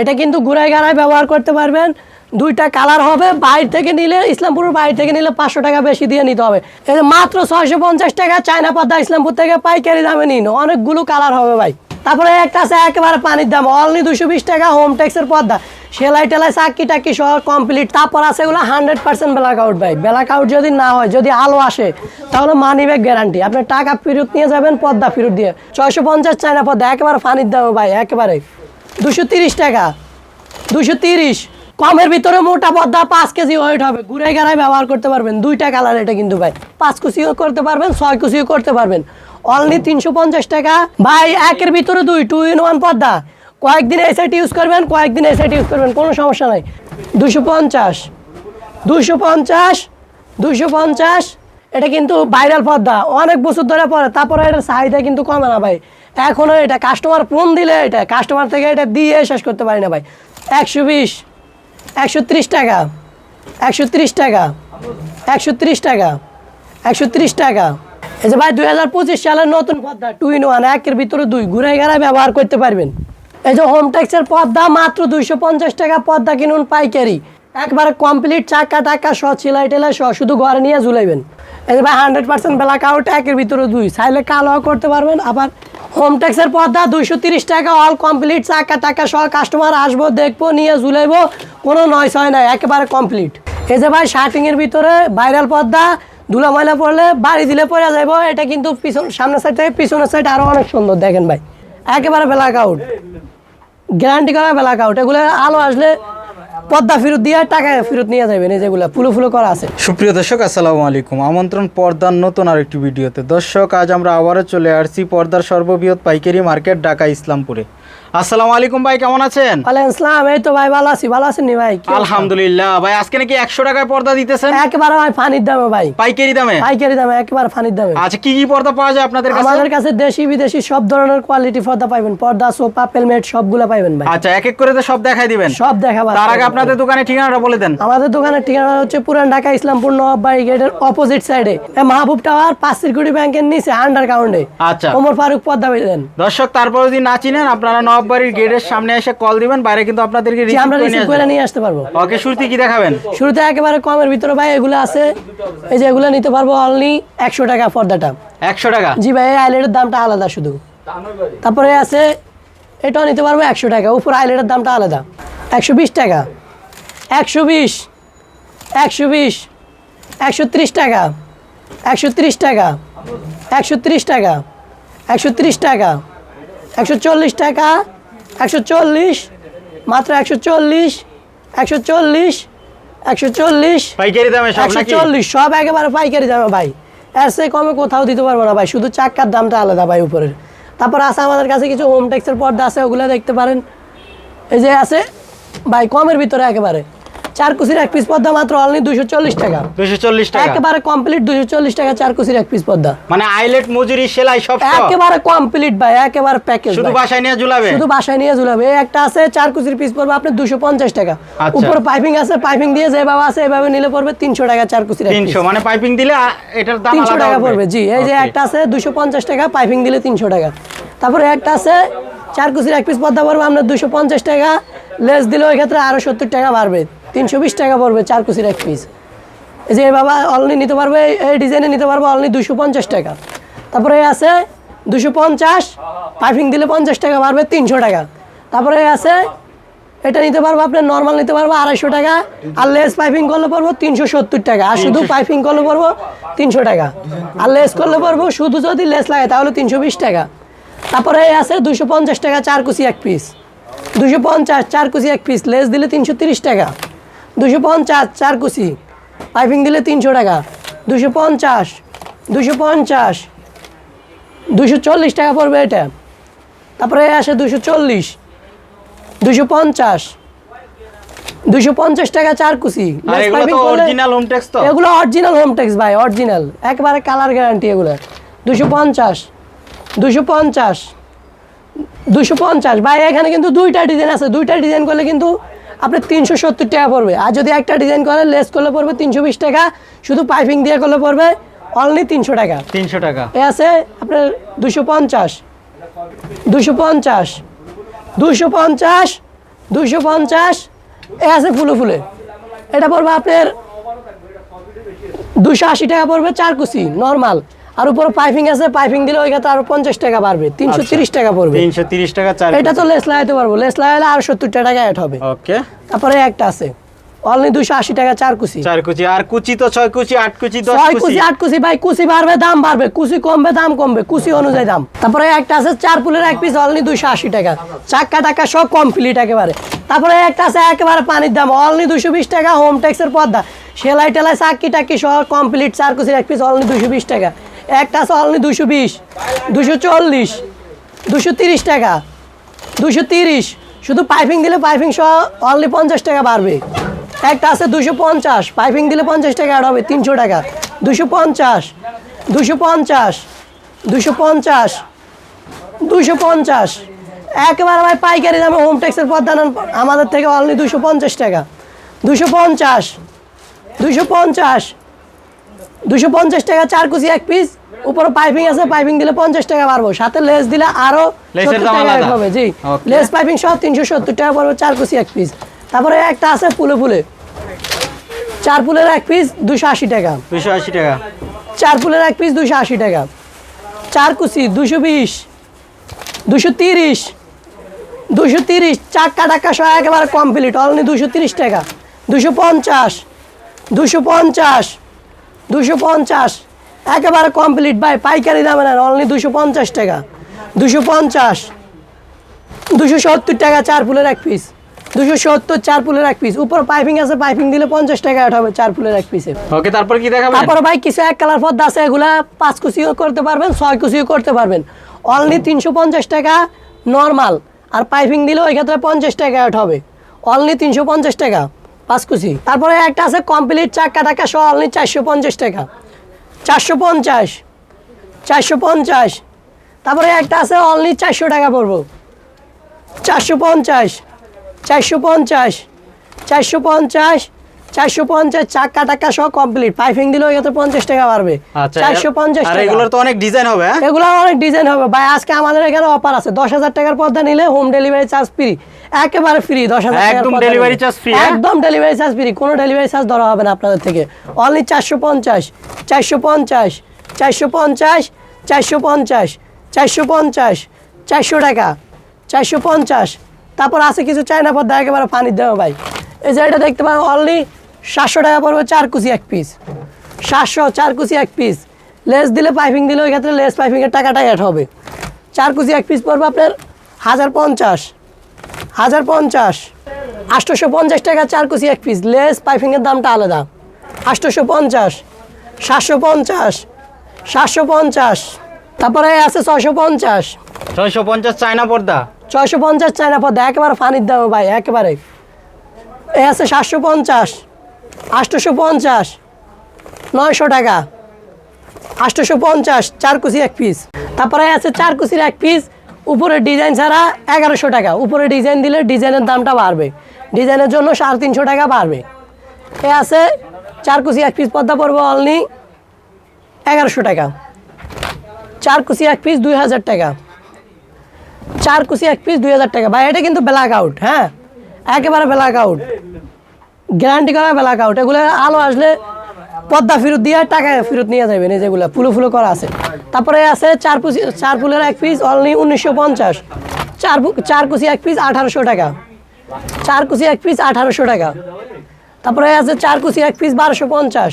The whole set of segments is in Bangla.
এটা কিন্তু ঘুরাই গাড়ায় ব্যবহার করতে পারবেন। দুইটা কালার হবে, বাইরে থেকে নিলে, ইসলামপুরের বাইরে থেকে নিলে পাঁচশো টাকা বেশি দিয়ে নিতে হবে। মাত্র ছয়শো পঞ্চাশ টাকা, চায়না পদ্মা ইসলামপুর থেকে পাইকারি দামে নিন। অনেকগুলো কালার হবে ভাই। তারপরে একটা আছে একেবারে পানির দাম, অনলি দুশো বিশ টাকা, হোম ট্যাক্সের পদ্মা সেলাই টেলাই চাকি টাকি সহ কমপ্লিট তারপর আছে এগুলো হান্ড্রেড পার্সেন্ট ব্ল্যাক আউট ভাই। ব্ল্যাক আউট যদি না হয়, যদি আলো আসে, তাহলে মানি ব্যাগ গ্যারান্টি আপনি টাকা ফেরত নিয়ে যাবেন পদ্মা ফেরত দিয়ে। ছয়শো পঞ্চাশ চায়না পদ্মা একেবারে পানির দাম ভাই, একেবারে। দুশো তিরিশ টাকা। দুশো তিরিশ। কমের ভিতরে মোটা পদ্মা পাঁচ কেজি ওয়েট হবে। ঘুরে গেড়ায় ব্যবহার করতে পারবেন। দুইটা কালার এটা কিন্তু ভাই। পাঁচ কুচিও করতে পারবেন, ছয় কুচিও করতে পারবেন। অনলি তিনশো পঞ্চাশ টাকা। ভাই, একের ভিতরে দুই টু ইন ওয়ান পদ্মা। কয়েকদিন এই সাইড ইউজ করবেন, কয়েকদিন এই সাইড ইউজ করবেন, কোনো সমস্যা নাই। দুশো পঞ্চাশ। দুশো পঞ্চাশ। দুশো পঞ্চাশ। এটা কিন্তু ভাইরাল পর্দা। অনেক বছর ধরে পরে, তারপরে এটার চাহিদা কিন্তু কমে না ভাই। এখনও এটা কাস্টমার ফোন দিলে এটা কাস্টমার থেকে এটা দিয়ে শেষ করতে পারি না ভাই। একশো বিশ, একশো ত্রিশ টাকা, একশো ত্রিশ টাকা, একশো ত্রিশ টাকা, একশো ত্রিশ টাকা। এই যে ভাই, দুই হাজার পঁচিশ সালের নতুন পর্দা টু ইন ওয়ান একের ভিতরে দুই। ঘুরে গেড়ায় ব্যবহার করতে পারবেন। এই যে হোম ট্যাক্সের পদ্মা মাত্র দুইশো পঞ্চাশ টাকা পর্দা কিনুন পাইকারি। একবারে কমপ্লিট চাকা টাকা সহ চিলাই টেলাই সহ শুধু ঘরে নিয়ে ঝুলাইবেন। এই ভাই হান্ড্রেড পার্সেন্ট ব্ল্যাক আউট একের ভিতরে দুই। চাইলে কালো করতে পারবেন, আবার হোম ট্যাক্সের পদ্মা দুইশো তিরিশ টাকা অল কমপ্লিট চাকা টাকা সহ কাস্টমার আসব, দেখব, নিয়ে ঝুলাইবো, কোনো নয় ছয় নাই একেবারে কমপ্লিট এই যে ভাই শার্টিংয়ের ভিতরে ভাইরাল পর্দা, ধুলা ময়লা পড়লে বাড়ি দিলে পরে যাইবো, এটা কিন্তু পিছন, সামনের সাইড থেকে পিছনের সাইড আরও অনেক সুন্দর, দেখেন ভাই। একেবারে ব্ল্যাক আউট গ্যারান্টি করা ব্ল্যাক আউট এগুলো আলো আসলে পদ্মা ফেরত দিয়ে টাকা ফেরত নিয়ে যাবেন এই যেগুলো ফুলো ফুলো করা আছে। সুপ্রিয় দর্শক আসসালামু আলাইকুম। আমন্ত্রণ পর্দার নতুন আর একটি ভিডিওতে। দর্শক আজ আমরা আবারও চলে আসছি পর্দার সর্ববৃহৎ পাইকারি মার্কেট ঢাকা ইসলামপুরে। আসসালামু আলাইকুম ভাই কেমন আছেন? ওয়ালাইকুম আসসালাম এই তো ভাই ভালো আছি ভালো আছেন নি ভাই? আলহামদুলিল্লাহ। ভাই আজকে নাকি একশো টাকায় পর্দা দিতেছেন? একেবারে ভাই পানির দামে ভাই। পাইকারি দামে? পাইকারি দামে একেবারে পানির দামে। আচ্ছা কি কি পর্দা পাওয়া যায় আপনাদের কাছে? আমাদের কাছে দেশি বিদেশি সব ধরনের কোয়ালিটি পর্দা পর্দা সোফা পেলমেট সবগুলো ভাই। আচ্ছা এক এক করে তো সব দেখাই দিবেন? সব দেখাবার তার আগে আপনাদের দোকানে ঠিকানাটা বলে দেন। আমাদের দোকানের ঠিকানা হচ্ছে পুরান ঢাকা ইসলামপুর নবাবাড়ি গেটের অপোজিট সাইডে মাহবুব টাওয়ার পাঁচ সিকিউরিটি ব্যাংকের নিচে আন্ডার গ্রাউন্ডে আচ্ছা। ওমর ফারুক পদ্মা পেলেন দর্শক তারপর যদি না চিনেন আপনারা নবাববাড়ির গেটের সামনে এসে কল দিবেন বাইরে কিন্তু আপনাদেরকে আমরা রিসিভ করে নিয়ে আসতে পারব। ওকে শুরুতে কি দেখাবেন? শুরুতে একেবারে কমের ভিতরে ভাই এগুলো আছে। এই যে এগুলো নিতে পারব অনলি একশো টাকা পর্দাটা একশো টাকা? জি ভাই এই আইলেটের দামটা আলাদা শুধু। তারপরে আছে এটাও নিতে পারব একশো টাকা। উপর আইলেটের দামটা আলাদা। একশো বিশ টাকা। একশো বিশ। একশো বিশ। একশো ত্রিশ টাকা। একশো ত্রিশ টাকা। একশো ত্রিশ টাকা। একশো ত্রিশ টাকা। একশো চল্লিশ টাকা একশো চল্লিশ মাত্র একশো চল্লিশ একশো চল্লিশ একশো চল্লিশ পাইকারি দামে একশো চল্লিশ সব একেবারে পাইকারি দামে ভাই। এর সে কমে কোথাও দিতে পারব না ভাই শুধু চাক্কার দামটা আলাদা ভাই উপরের। তারপর আছে আমাদের কাছে কিছু হোম ট্যাক্সের পর্দা আছে ওগুলো দেখতে পারেন। এই যে আছে ভাই কমের ভিতরে একেবারে। চার কুচির এক পিস পর্দা মাত্র অনলি দুশো চল্লিশ টাকা। দুশো চল্লিশ টাকা। একেবারে কমপ্লিট দুশো চল্লিশ টাকা চার কুচির এক পিস পর্দা মানে আইলেট মজুরি সেলাই সব একেবারে কমপ্লিট ভাই একেবারে প্যাকেজ শুধু বাসায় নিয়ে ঝুলাবে? শুধু বাসায় নিয়ে ঝুলাবে। একটা আছে চার কুচির পিস পড়বে আপনি দুশো পঞ্চাশ টাকা। আচ্ছা। উপরে পাইপিং আছে পাইপিং দিয়ে যেভাবে আছে এভাবে নিলে পড়বে তিনশো টাকা চার কুচির তিনশো মানে পাইপিং দিলে এটার দাম তিনশো টাকা পড়বে জি। এই যে একটা আছে দুশো পঞ্চাশ টাকা পাইপিং দিলে তিনশো টাকা। তারপরে একটা আছে চার কুচির এক পিস পদ্মা পড়বে আপনার দুশো পঞ্চাশ টাকা। লেস দিলে ওই ক্ষেত্রে আরও সত্তর টাকা বাড়বে। তিনশো বিশ টাকা পড়বে চার কুচির এক পিস এই যে বাবা অনলি নিতে পারবে, এই- ডিজাইনে নিতে পারব অনলি দুশো পঞ্চাশ টাকা। তারপরে আছে দুশো পঞ্চাশ, পাইপিং দিলে পঞ্চাশ টাকা, বাড়বে তিনশো টাকা। তারপরে আছে, এটা নিতে পারব আপনি নর্মাল নিতে পারব আড়াইশো টাকা, আর লেস পাইপিং করলে পড়ব তিনশো সত্তর টাকা। আর শুধু পাইপিং করলে পড়ব তিনশো টাকা। আর লেস করলে পড়ব শুধু যদি লেস লাগে তাহলে তিনশো বিশ টাকা। তারপরে আছে দুশো পঞ্চাশ টাকা চার কুচি এক পিস দুশো পঞ্চাশ, চার কুচি এক পিস লেস দিলে তিনশো তিরিশ টাকা। দুশো পঞ্চাশ চার কুচি। পাইপিং দিলে তিনশো টাকা। দুশো পঞ্চাশ দুশো পঞ্চাশ দুশো চল্লিশ টাকা পড়বে এটা। তারপরে আসে দুশো চল্লিশ দুশো পঞ্চাশ দুশো পঞ্চাশ টাকা চার কুচি। এগুলো অরিজিনাল হোম ট্যাক্স ভাই অরিজিনাল একবারে কালার গ্যারান্টি এগুলো। দুশো পঞ্চাশ দুশো পঞ্চাশ দুশো পঞ্চাশ। ভাই এখানে কিন্তু দুইটা ডিজাইন আছে। দুইটা ডিজাইন করলে কিন্তু আপনার তিনশো সত্তর টাকা পড়বে। আর যদি একটা ডিজাইন করে লেস করলে পড়বে তিনশো বিশ টাকা। শুধু পাইপিং দিয়ে করলে পড়বে অনলি তিনশো টাকা। তিনশো টাকা। এ আছে আপনার দুশো পঞ্চাশ। দুশো পঞ্চাশ। দুশো পঞ্চাশ। দুইশো পঞ্চাশ। এ আছে ফুলে ফুলে। এটা পড়বে আপনার দুশো আশি টাকা পড়বে চার কুচি নর্মাল আর উপরে পাইপিং আছে পাইপিং দিলে ওই ক্ষেত্রে আরও পঞ্চাশ টাকা বাড়বে তিনশো তিরিশ টাকা পড়বে। তিনশো তিরিশ টাকা চার এটা তো লেস লাগাইতে পারব লেস লাগাইলে আর সত্তর টাকা অ্যাড হবে। ওকে। তারপরে একটা আছে অনলি দুশো আশি টাকা চার কুচি। চার কুচি আর কুচি তো ছয় কুচি আট কুচি ছয় কুচি আট কুচি ভাই কুচি বাড়বে দাম বাড়বে কুচি কমবে দাম কমবে কুচি অনুযায়ী দাম। তারপরে একটা আছে চার ফুলের এক পিস অনলি দুশো আশি টাকা। চাক্কা টাকা সব কমপ্লিট একেবারে। তারপরে একটা আছে একেবারে পানির দাম অনলি দুশো বিশ টাকা হোম ট্যাক্সের পর্দা। সেলাই টেলাই চাক্কি টাক্কি সহ কমপ্লিট চার কুচির এক পিস অনলি দুশো বিশ টাকা। একটা আছে অনলি দুশো বিশ দুশো চল্লিশ দুশো তিরিশ টাকা দুশো তিরিশ। শুধু পাইপিং দিলে পাইপিং সহ অনলি পঞ্চাশ টাকা বাড়বে। একটা আছে দুশো পঞ্চাশ, পাইপিং দিলে পঞ্চাশ টাকা অ্যাড হবে, তিনশো টাকা। দুশো পঞ্চাশ দুশো পঞ্চাশ দুশো পঞ্চাশ দুশো পঞ্চাশ। একেবারে ভাই পাইকারি দামে হোম ট্যাক্সের নেন আমাদের থেকে অনলি দুশো পঞ্চাশ টাকা। দুশো পঞ্চাশ দুশো পঞ্চাশ দুশো পঞ্চাশ টাকা চার কুচি এক পিস উপরে পাইপিং আছে পাইপিং দিলে পঞ্চাশ টাকা পারব সাথে লেস দিলে আরও টাকা। হবে জি। লেস পাইপিং সহ তিনশো সত্তর টাকা পড়বে চার কুচি এক পিস তারপরে একটা আছে ফুলে ফুলে। চার ফুলের এক পিস দুশো আশি টাকা। দুশো আশি টাকা। চার ফুলের এক পিস দুশো আশি টাকা। চার কুচি দুশো বিশ। দুশো তিরিশ। দুশো তিরিশ চারটা টাকা সহ একেবারে কমপ্লিট অনলি দুশো তিরিশ টাকা। দুশো পঞ্চাশ। দুশো পঞ্চাশ। দুশো পঞ্চাশ। একেবারে কমপ্লিট ভাই পাইকারি দামে নেন অনলি দুশো পঞ্চাশ টাকা। দুশো পঞ্চাশ। দুশো সত্তর টাকা চার ফুলের এক পিস দুশো সত্তর চার ফুলের এক পিস উপর পাইপিং আছে পাইপিং দিলে পঞ্চাশ টাকা অ্যাড হবে চার ফুলের এক পিসে ওকে তারপর কি দেখাবেন? তারপরে ভাই কিছু এক কালার পদ্মা আছে এগুলা পাঁচ কুচিও করতে পারবেন ছয় কুচিও করতে পারবেন। অনলি তিনশো পঞ্চাশ টাকা নর্মাল আর পাইপিং দিলে ওই ক্ষেত্রে পঞ্চাশ টাকা অ্যাড হবে। অনলি তিনশো পঞ্চাশ টাকা। পাঁচ কুচি। তারপরে একটা আছে কমপ্লিট চাক্কা টাকা সহ অনলি চারশো পঞ্চাশ টাকা। চারশো পঞ্চাশ চারশো পঞ্চাশ। তারপরে একটা আছে অনলি চারশো টাকা পড়ব। চারশো পঞ্চাশ চারশো পঞ্চাশ চারশো পঞ্চাশ চারশো পঞ্চাশ চাক্কা টাকা সহ কমপ্লিট পাইপিং দিলে ওই পঞ্চাশ টাকা বাড়বে। আচ্ছা চারশো পঞ্চাশ টাকা। এগুলোর তো অনেক ডিজাইন হবে হ্যাঁ? এগুলো অনেক ডিজাইন হবে। ভাই আজকে আমাদের এখানে অফার আছে। দশ হাজার টাকার পর্দা নিলে হোম ডেলিভারি চার্জ ফ্রি একেবারে ফ্রি দশ হাজার একদম charge free, হ্যাঁ? একদম ডেলিভারি চার্জ ফ্রি কোনো ডেলিভারি চার্জ ধরা হবে না আপনাদের থেকে। অনলি চারশো পঞ্চাশ চারশো পঞ্চাশ চারশো পঞ্চাশ চারশো পঞ্চাশ চারশো পঞ্চাশ চারশো টাকা চারশো পঞ্চাশ। তারপর আছে কিছু চায়না পর্দা একেবারে পানির দেওয়া ভাই। এই যে এটা দেখতে পারেন অনলি সাতশো টাকা পড়বে চার কুচি এক পিস সাতশো চার কুচি এক পিস লেস দিলে পাইপিং দিলে ওই ক্ষেত্রে লেস পাইপিংয়ের টাকাটা অ্যাড হবে। চার কুচি এক পিস পড়বে আপনার হাজার পঞ্চাশ। হাজার পঞ্চাশ। আটশোশো পঞ্চাশ টাকা চার কুচি এক পিস লেস পাইপিংয়ের দামটা আলাদা। আটশোশো পঞ্চাশ সাতশো পঞ্চাশ সাতশো পঞ্চাশ তারপরে আছে ছশো পঞ্চাশ ছয়শো পঞ্চাশ চায়না পর্দা? ছয়শো পঞ্চাশ চায়না পর্দা একেবারে ফানির দাম ভাই একেবারে। এ আছে সাতশো পঞ্চাশ আটশোশো পঞ্চাশ নয়শো টাকা। আটশোশো পঞ্চাশ চার কুচি এক পিস তারপরে আছে চার কুচির এক পিস উপরে ডিজাইন ছাড়া এগারোশো টাকা। উপরে ডিজাইন দিলে ডিজাইনের দামটা বাড়বে। ডিজাইনের জন্য সাড়ে তিনশো টাকা বাড়বে। এ আছে চার কুচি এক পিস পদ্মা পড়বে অলনি, এগারোশো টাকা। চার কুচি এক পিস দুই হাজার টাকা। চার কুচি এক পিস দুই হাজার টাকা। ভাই, এটা কিন্তু ব্ল্যাক আউট হ্যাঁ? একেবারে ব্ল্যাক আউট গ্যারান্টি করা ব্ল্যাক আউট এগুলো আলো আসলে পদ্মা ফেরত দিয়ে টাকা ফেরত নিয়ে যাবেন এই যেগুলো ফুলো ফুলো করা আছে। তারপরে আছে চার কুচি চার ফুলের এক পিস অনলি উনিশশো পঞ্চাশ। চার চার কুচি এক পিস আঠারোশো টাকা। চার কুচি এক পিস আঠারোশো টাকা। তারপরে আছে চার কুচি এক পিস বারোশো পঞ্চাশ।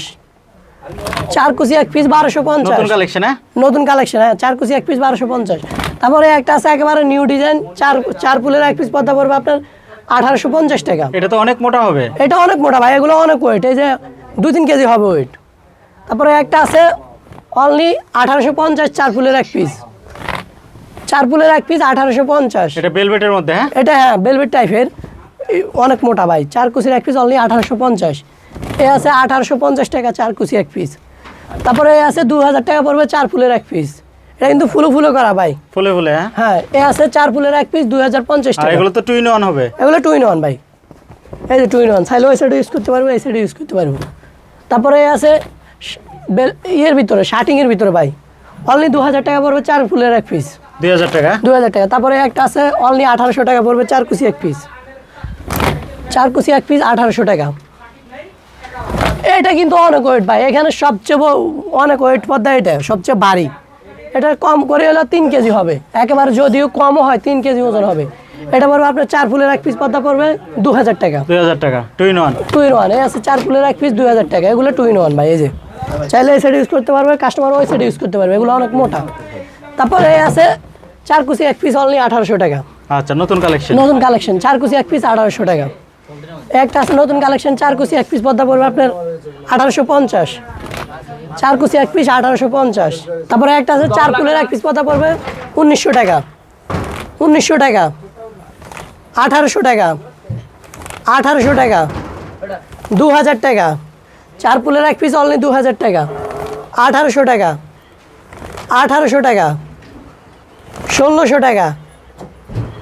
চার কুচি এক পিস বারোশো পঞ্চাশ। নতুন কালেকশন হ্যাঁ? নতুন কালেকশন হ্যাঁ চার কুচি এক পিস বারোশো পঞ্চাশ। তারপরে একটা আছে একেবারে নিউ ডিজাইন চার চার ফুলের এক পিস পদ্মা পড়বে আপনার আঠারোশো পঞ্চাশ টাকা। এটা তো অনেক মোটা হবে। এটা অনেক মোটা ভাই এগুলো অনেক ওয়েট এই যে দু তিন কেজি হবে ওয়েট তারপরে একটা আছে অনলি আঠারোশো পঞ্চাশ চার ফুলের এক পিস চার ফুলের এক পিস আঠারোশো পঞ্চাশ। এটা বেলভেটের মধ্যে হ্যাঁ? এটা হ্যাঁ বেলভেট টাইপের অনেক মোটা ভাই চার কুচির এক পিস অনলি আঠারোশো পঞ্চাশ। এ আছে আঠারোশো পঞ্চাশ টাকা চার কুচি এক পিস তারপরে এ আছে দু হাজার টাকা পড়বে চার ফুলের এক পিস এটা কিন্তু ফুলো ফুলো করা ভাই। ফুলে ফুলে হ্যাঁ? হ্যাঁ এ আছে চার ফুলের এক পিস দুই হাজার পঞ্চাশ টাকা। এগুলো তো টুইন ওয়ান হবে। এগুলো টু ইন ওয়ান ভাই। এই যে টু ইন ওয়ান চাইলে ওই সাইডে ইউজ করতে পারব এই সাইডে ইউজ করতে পারব। তারপরে আছে ইয়ের ভিতরে শার্টিংয়ের ভিতরে ভাই। অনলি দু হাজার টাকা পড়বে চার ফুলের এক পিস দুই হাজার টাকা? দু হাজার টাকা। তারপরে একটা আছে অনলি আঠারোশো টাকা পড়বে চার কুচি এক পিস চার কুচি এক পিস আঠারোশো টাকা। এটা কিন্তু অনেক ওয়েট ভাই। এখানে সবচেয়ে অনেক ওয়েট পদ্মা এটা সবচেয়ে ভারী। এটা কম করে হলে তিন কেজি হবে। একেবারে যদিও কমও হয় তিন কেজি ওজন হবে। এটা পড়বে আপনার চার ফুলের এক পিস পদ্মা পড়বে দু হাজার টাকা। দুই হাজার টাকা। Two in one two in one এই আছে চার ফুলের এক পিস দু হাজার টাকা। এগুলো টু ইন ওয়ান ভাই এই যে। চাইলে এই সাইড ইউজ করতে পারবে কাস্টমার ওই সাইড ইউজ করতে পারবে এগুলো অনেক মোটা। তারপরে এই আছে চার কুচি এক পিস অনলি আঠারোশো টাকা। আচ্ছা নতুন কালেকশন নতুন কালেকশন চার কুচি এক পিস আঠারোশো টাকা। একটা আছে নতুন কালেকশন চার কুচি এক পিস পদ্মা পড়বে আপনার আঠারোশো পঞ্চাশ। চার কুচি এক পিস আঠারোশো পঞ্চাশ। তারপরে একটা আছে চার কুলের এক পিস পদ্মা পড়বে উনিশশো টাকা। উনিশশো টাকা। আঠারোশো টাকা। আঠারোশো টাকা। দু হাজার টাকা। চার পুলের এক পিস অনলি দু হাজার টাকা। আঠারোশো টাকা। আঠারোশো টাকা। ষোলোশো টাকা।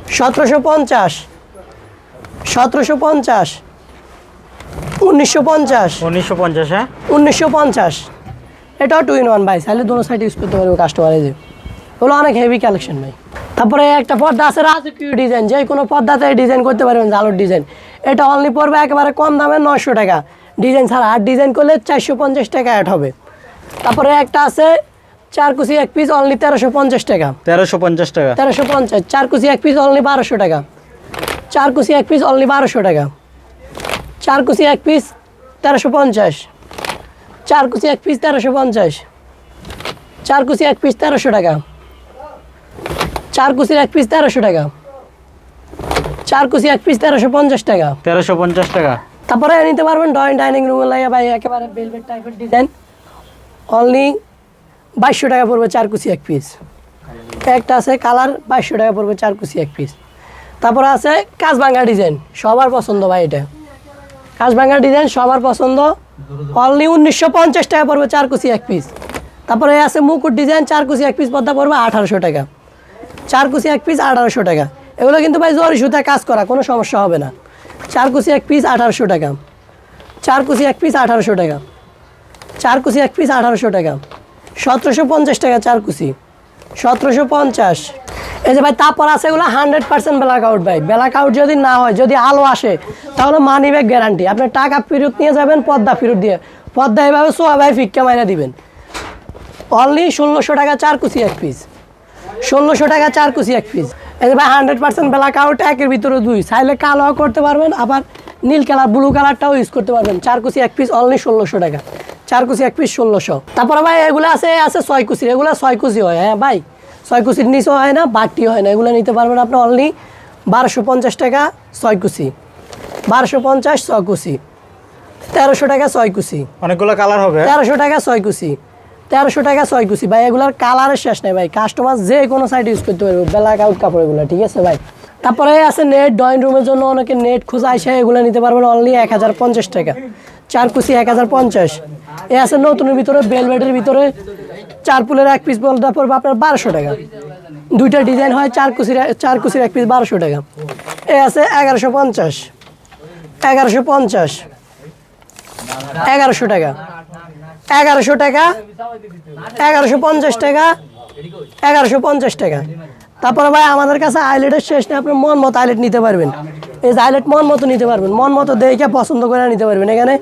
সতেরোশো পঞ্চাশ। সতেরোশো পঞ্চাশ। উনিশশো পঞ্চাশ। উনিশশো পঞ্চাশ হ্যাঁ? উনিশশো পঞ্চাশ। এটাও টু ইন ওয়ান ভাই চাইলে দোনো সাইড ইউজ করতে পারব কাস্টমার যে। ওগুলো অনেক হেভি কালেকশন ভাই। তারপরে একটা পর্দা আছে রাজকীয় ডিজাইন যে কোনো পর্দাতে ডিজাইন করতে পারবেন জালোর ডিজাইন এটা অনলি পড়বে একেবারে কম দামে নশো টাকা। ডিজাইন ছাড়া আর ডিজাইন করলে চারশো পঞ্চাশ টাকা অ্যাড হবে। তারপরে একটা আছে চার কুচি এক পিস অনলি তেরোশো পঞ্চাশ টাকা। তেরোশো পঞ্চাশ টাকা। তেরোশো পঞ্চাশ চার কুচি এক পিস অনলি বারোশো টাকা। চার কুচি এক পিস অনলি বারোশো টাকা। চার কুচি এক পিস তেরোশো পঞ্চাশ। চার কুচি এক পিস তেরোশো পঞ্চাশ। চার কুচি এক পিস তেরোশো টাকা। চার কুচির এক পিস তেরোশো টাকা। চার কুচি এক পিস তেরোশো পঞ্চাশ টাকা। তেরোশো পঞ্চাশ টাকা। তারপরে নিতে পারবেন ড্রয়িং ডাইনিং রুমে লাগে ভাই একেবারে বেলভেট টাইপের ডিজাইন অনলি বাইশশো টাকা পড়বে চার কুচি এক পিস একটা আছে কালার বাইশশো টাকা পড়বে চার কুচি এক পিস তারপরে আছে কাজভাঙ্গা ডিজাইন সবার পছন্দ ভাই এটা। কাজভাঙ্গা ডিজাইন সবার পছন্দ। অনলি উনিশশো পঞ্চাশ টাকা পড়বে চার কুচি এক পিস তারপরে আছে মুকুট ডিজাইন চার কুচি এক পিস পদ্মা পড়বে আঠারোশো টাকা। চার কুচি এক পিস আঠারোশো টাকা। এগুলো কিন্তু ভাই জরি সুতা কাজ করা, কোনো সমস্যা হবে না। চার কুচি এক পিস আঠারোশো টাকা। চার কুচি এক পিস আঠারোশো টাকা। চার কুচি এক পিস আঠারোশো টাকা। সতেরোশো পঞ্চাশ টাকা চার কুচি। সতেরোশো পঞ্চাশ। এই যে ভাই তারপর আছে এগুলো হান্ড্রেড পার্সেন্ট ব্ল্যাক আউট ভাই। ব্ল্যাক আউট যদি না হয়, যদি আলো আসে, তাহলে মানি ব্যাগ গ্যারান্টি আপনি টাকা ফেরত নিয়ে যাবেন, পদ্মা ফেরত দিয়ে। পদ্মা এভাবে সোয়া ভাই ফিক্কা মাইরা দিবেন। অনলি ষোলোশো টাকা চার কুচি এক পিস ষোলোশো টাকা চার কুচি এক পিস এই ভাই হান্ড্রেড পার্সেন্ট ব্ল্যাক আউট একের ভিতরে দুই। চাইলে কালো করতে পারবেন আবার নীল কালার ব্লু কালারটাও ইউজ করতে পারবেন। চার কুচি এক পিস অনলি ষোলোশো টাকা। চার কুচি এক পিস ষোলোশো। তারপরে ভাই এগুলো আছে আছে ছয় কুচির এগুলো ছয় কুচি হয় হ্যাঁ ভাই? ছয় কুচির নিচেও হয় না বাটি হয় না। এগুলো নিতে পারবেন আপনি অনলি বারোশো পঞ্চাশ টাকা ছয় কুচি। বারোশো পঞ্চাশ ছয় কুচি। তেরোশো টাকা ছয় কুচি। অনেকগুলো কালার হবে। তেরোশো টাকা ছয় কুচি। তেরোশো টাকা ছয় কুচি। ভাই, এগুলোর কালারের শেষ নেই ভাই। কাস্টমার যে কোনো সাইড ইউজ করতে পারবে। ব্ল্যাক আউট কাপড় এগুলো, ঠিক আছে ভাই? তারপরে আছে নেট ড্রয়িং রুমের জন্য অনেকে নেট খোঁজা আসে এগুলো নিতে পারবেন অনলি এক হাজার পঞ্চাশ টাকা। চার কুচি এক হাজার পঞ্চাশ। এ আছে নতুনের ভিতরে বেলভেটের ভিতরে। চার পুলের এক পিস বলটা পড়বে আপনার বারোশো টাকা। দুইটা ডিজাইন হয়, চার কুচির চার কুচির এক পিস বারোশো টাকা। এ আছে এগারোশো পঞ্চাশ। এগারোশো পঞ্চাশ। এগারোশো টাকা। এগারোশো টাকা, এগারোশো পঞ্চাশ টাকা, এগারোশো পঞ্চাশ টাকা। তারপরে ভাই, আমাদের কাছে আইলেটের শেষ নেই, আপনি মন মতো আইলেট নিতে পারবেন। এই যে আইলেট মন মতো নিতে পারবেন, মন মতো দেখে পছন্দ করে নিতে পারবেন। এখানে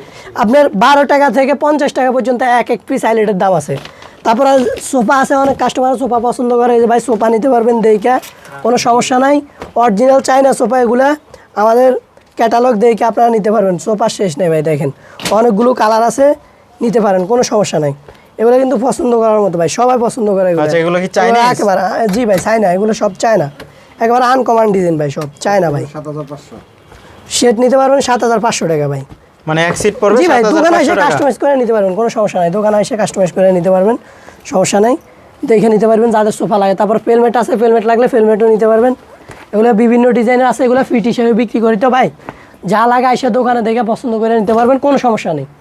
আপনার বারো টাকা থেকে পঞ্চাশ টাকা পর্যন্ত এক এক পিস আইলেটের দাম আছে। তারপরে সোফা আছে, অনেক কাস্টমার সোফা পছন্দ করে। এই যে ভাই, সোফা নিতে পারবেন দেখে, কোনো সমস্যা নাই। অরিজিনাল চাইনা সোফা এগুলা আমাদের ক্যাটালগ দেখে আপনারা নিতে পারবেন। সোফার শেষ নেই ভাই, দেখেন। অনেকগুলো কালার আছে। নিতে পারেন কোনো সমস্যা নাই। এগুলো কিন্তু পছন্দ করার মতো ভাই সবাই পছন্দ করে এগুলো। আচ্ছা, এগুলো কি Chinese? একেবারে জি ভাই চায়না এগুলো সব চায়না। একেবারে আনকমন ডিজাইন ভাই সব চায়না ভাই। শেড নিতে পারবেন সাত হাজার পাঁচশো টাকা ভাই। মানে এক সিট পড়বে জি ভাই দোকানে এসে কাস্টমাইজ করে নিতে পারবেন কোনো সমস্যা নাই। দোকানে এসে কাস্টমাইজ করে নিতে পারবেন সমস্যা নাই। দেখে নিতে পারবেন যাদের সোফা লাগে। তারপর ফেলমেট আছে ফেলমেট লাগলে ফেলমেটও নিতে পারবেন। এগুলো বিভিন্ন ডিজাইনের আছে এগুলো ফিট হিসেবে বিক্রি করি তো ভাই। যা লাগে এসে দোকানে দেখে পছন্দ করে নিতে পারবেন কোনো সমস্যা নেই।